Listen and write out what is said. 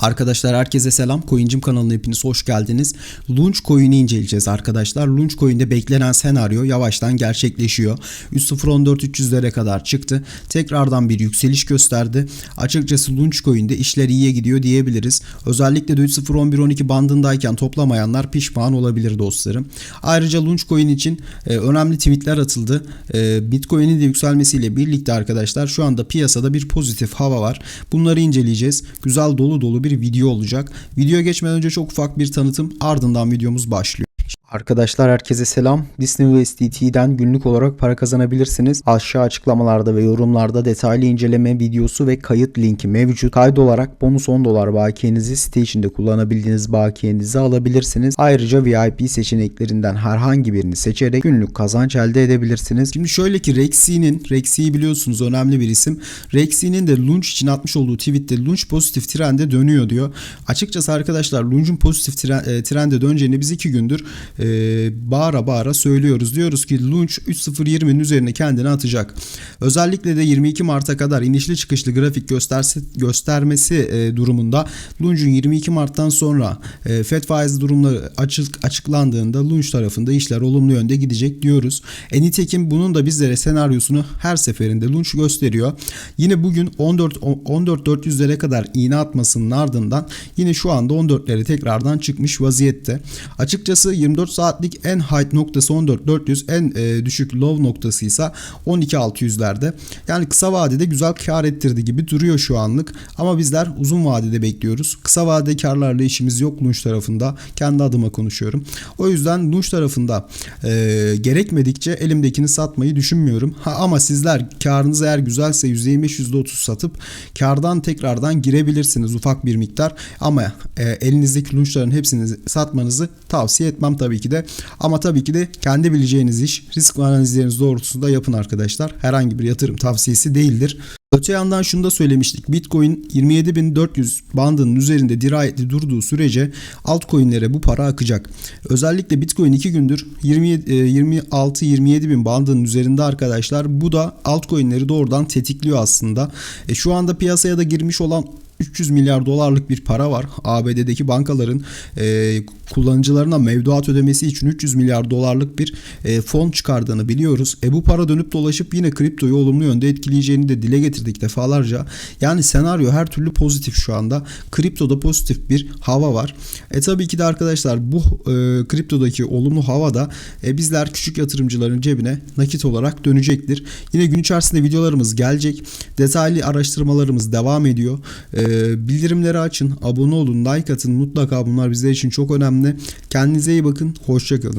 Arkadaşlar herkese selam. Coincim kanalına hepiniz hoş geldiniz. Launch Coin'i inceleyeceğiz arkadaşlar. Launch Coin'de beklenen senaryo yavaştan gerçekleşiyor. 3.014 300'lere kadar çıktı. Tekrardan bir yükseliş gösterdi. Açıkçası Launch Coin'de işler iyiye gidiyor diyebiliriz. Özellikle de 3.011 12 bandındayken toplamayanlar pişman olabilir dostlarım. Ayrıca Launch Coin için e, önemli tweetler atıldı. E, Bitcoin'in de yükselmesiyle birlikte arkadaşlar şu anda piyasada bir pozitif hava var. Bunları inceleyeceğiz. Güzel dolu dolu bir video olacak. Videoya geçmeden önce çok ufak bir tanıtım ardından videomuz başlıyor. Arkadaşlar herkese selam. Disney USDT'den günlük olarak para kazanabilirsiniz. Aşağı açıklamalarda ve yorumlarda detaylı inceleme videosu ve kayıt linki mevcut. Kayıt olarak bonus 10 dolar bakiyenizi site içinde kullanabildiğiniz bakiyenizi alabilirsiniz. Ayrıca VIP seçeneklerinden herhangi birini seçerek günlük kazanç elde edebilirsiniz. Şimdi şöyle ki Rexi'nin, Rexi'yi biliyorsunuz önemli bir isim. Rexi'nin de Launch için atmış olduğu tweette Launch pozitif trende dönüyor diyor. Açıkçası arkadaşlar Launch'un pozitif e, trende döneceğini biz iki gündür e, bağıra bağıra söylüyoruz. Diyoruz ki Launch 3.020'nin üzerine kendini atacak. Özellikle de 22 Mart'a kadar inişli çıkışlı grafik gösterse, göstermesi e, durumunda Launch'un 22 Mart'tan sonra e, FED faiz durumları açık, açıklandığında Launch tarafında işler olumlu yönde gidecek diyoruz. E, nitekim bunun da bizlere senaryosunu her seferinde Launch gösteriyor. Yine bugün 14 14.400'lere kadar iğne atmasının ardından yine şu anda 14'lere tekrardan çıkmış vaziyette. Açıkçası 24 saatlik en high noktası 14.400 en e, düşük low noktası ise 12.600'lerde. Yani kısa vadede güzel kar ettirdi gibi duruyor şu anlık ama bizler uzun vadede bekliyoruz. Kısa vadede karlarla işimiz yok Lunch tarafında. Kendi adıma konuşuyorum. O yüzden Lunch tarafında e, gerekmedikçe elimdekini satmayı düşünmüyorum. Ha, ama sizler karınız eğer güzelse %25 %30 satıp kardan tekrardan girebilirsiniz ufak bir miktar. Ama e, elinizdeki lunchların hepsini satmanızı tavsiye etmem tabii ki de. Ama tabii ki de kendi bileceğiniz iş risk analizleriniz doğrultusunda yapın arkadaşlar. Herhangi bir yatırım tavsiyesi değildir. Öte yandan şunu da söylemiştik. Bitcoin 27.400 bandının üzerinde dirayetli durduğu sürece altcoin'lere bu para akacak. Özellikle Bitcoin 2 gündür 26-27 bin bandının üzerinde arkadaşlar. Bu da altcoin'leri doğrudan tetikliyor aslında. E, şu anda piyasaya da girmiş olan 300 milyar dolarlık bir para var. ABD'deki bankaların e, kullanıcılarına mevduat ödemesi için 300 milyar dolarlık bir e, fon çıkardığını biliyoruz. E bu para dönüp dolaşıp yine kriptoyu olumlu yönde etkileyeceğini de dile getirdik defalarca. Yani senaryo her türlü pozitif şu anda. Kriptoda pozitif bir hava var. E tabii ki de arkadaşlar bu e, kriptodaki olumlu havada e, bizler küçük yatırımcıların cebine nakit olarak dönecektir. Yine gün içerisinde videolarımız gelecek. Detaylı araştırmalarımız devam ediyor. E, bildirimleri açın, abone olun, like atın. Mutlaka bunlar bizler için çok önemli. Kendinize iyi bakın. Hoşçakalın.